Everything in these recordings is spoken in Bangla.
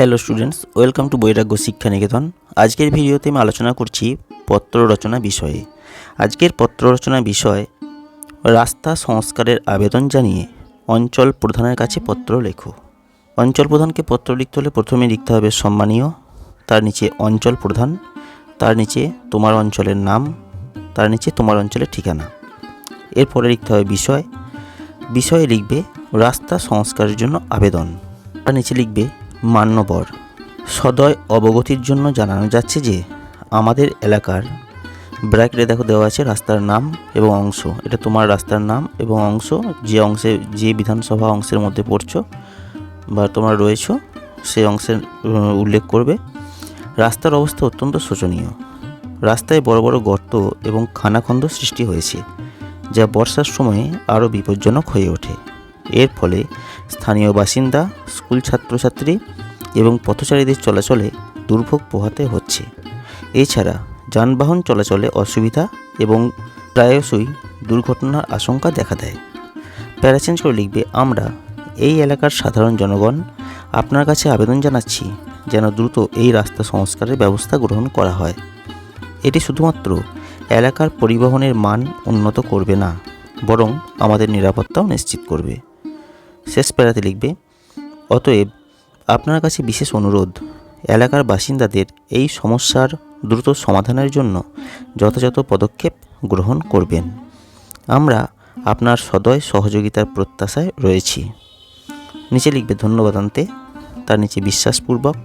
হ্যালো স্টুডেন্টস ওয়েলকাম টু বৈরাগ্য শিক্ষা নিকেতন আজকের ভিডিওতে আমি আলোচনা করছি পত্র রচনা বিষয়ে। আজকের পত্র রচনা বিষয়, রাস্তা সংস্কারের আবেদন জানিয়ে অঞ্চল প্রধানের কাছে পত্র লেখো। অঞ্চল প্রধানকে পত্র লিখতে হলে প্রথমে লিখতে হবে সম্মানীয়, তার নিচে অঞ্চল প্রধান, তার নিচে তোমার অঞ্চলের নাম, তার নিচে তোমার অঞ্চলের ঠিকানা। এরপরে লিখতে হবে বিষয়। বিষয়ে লিখবে রাস্তা সংস্কারের জন্য আবেদন। তার নিচে লিখবে মান্যবর। সদয় অবগতির জন্য জানানো যাচ্ছে যে, আমাদের এলাকার ব্র্যাকেটে দেখো দেওয়া আছে রাস্তার নাম এবং অংশ। এটা তোমার রাস্তার নাম এবং অংশ, যে অংশে, যে বিধানসভা অংশের মধ্যে পড়ছো বা তোমরা রয়েছো সেই অংশের উল্লেখ করবে। রাস্তার অবস্থা অত্যন্ত শোচনীয়। রাস্তায় বড় বড় গর্ত এবং খানাখন্দ সৃষ্টি হয়েছে, যা বর্ষার সময়ে আরও বিপজ্জনক হয়ে ওঠে। এর ফলে স্থানীয় বাসিন্দা, স্কুল ছাত্রছাত্রী এবং পথচারীদের চলাচলে দুর্ভোগ পোহাতে হচ্ছে। এছাড়া যানবাহন চলাচলে অসুবিধা এবং প্রায়শই দুর্ঘটনার আশঙ্কা দেখা দেয়। প্যারাচেঞ্জ করে লিখবে, আমরা এই এলাকার সাধারণ জনগণ, আপনার কাছে আবেদন জানাচ্ছি যেন দ্রুত এই রাস্তা সংস্কারের ব্যবস্থা গ্রহণ করা হয়। এটি শুধুমাত্র এলাকার পরিবহনের মান উন্নত করবে না, বরং আমাদের নিরাপত্তাও নিশ্চিত করবে। শেষ প্যারাতে লিখবে, অতএব আপনার কাছে বিশেষ অনুরোধ, এলাকার বাসিন্দাদের এই সমস্যার দ্রুত সমাধানের জন্য যথাযথ পদক্ষেপ গ্রহণ করবেন। আমরা আপনার সদয় সহযোগিতার প্রত্যাশায় রয়েছি। নিচে লিখবে, ধন্যবাদ আনতে। তার নিচে, বিশ্বাসপূর্বক।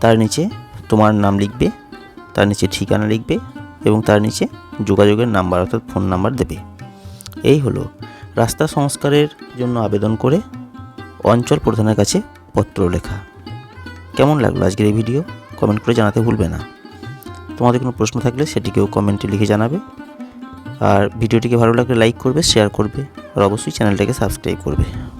তার নিচে, তোমার নাম লিখবে। তার নিচে, ঠিকানা লিখবে। এবং তার নিচে, যোগাযোগের নাম্বার অর্থাৎ ফোন নাম্বার দেবে। এই হলো রাস্তা সংস্কারের জন্য আবেদন করে অঞ্চল প্রধানের কাছে পত্র লেখা। কেমন লাগল আজকের এই ভিডিও? কমেন্ট করে জানাতে ভুলবে না। তোমাদের কোনো প্রশ্ন থাকলে সেটিকেও কমেন্টে লিখে জানাবে। আর ভিডিওটিকে ভালো লাগলে লাইক করবে, শেয়ার করবে, আর অবশ্যই চ্যানেলটাকে সাবস্ক্রাইব করবে।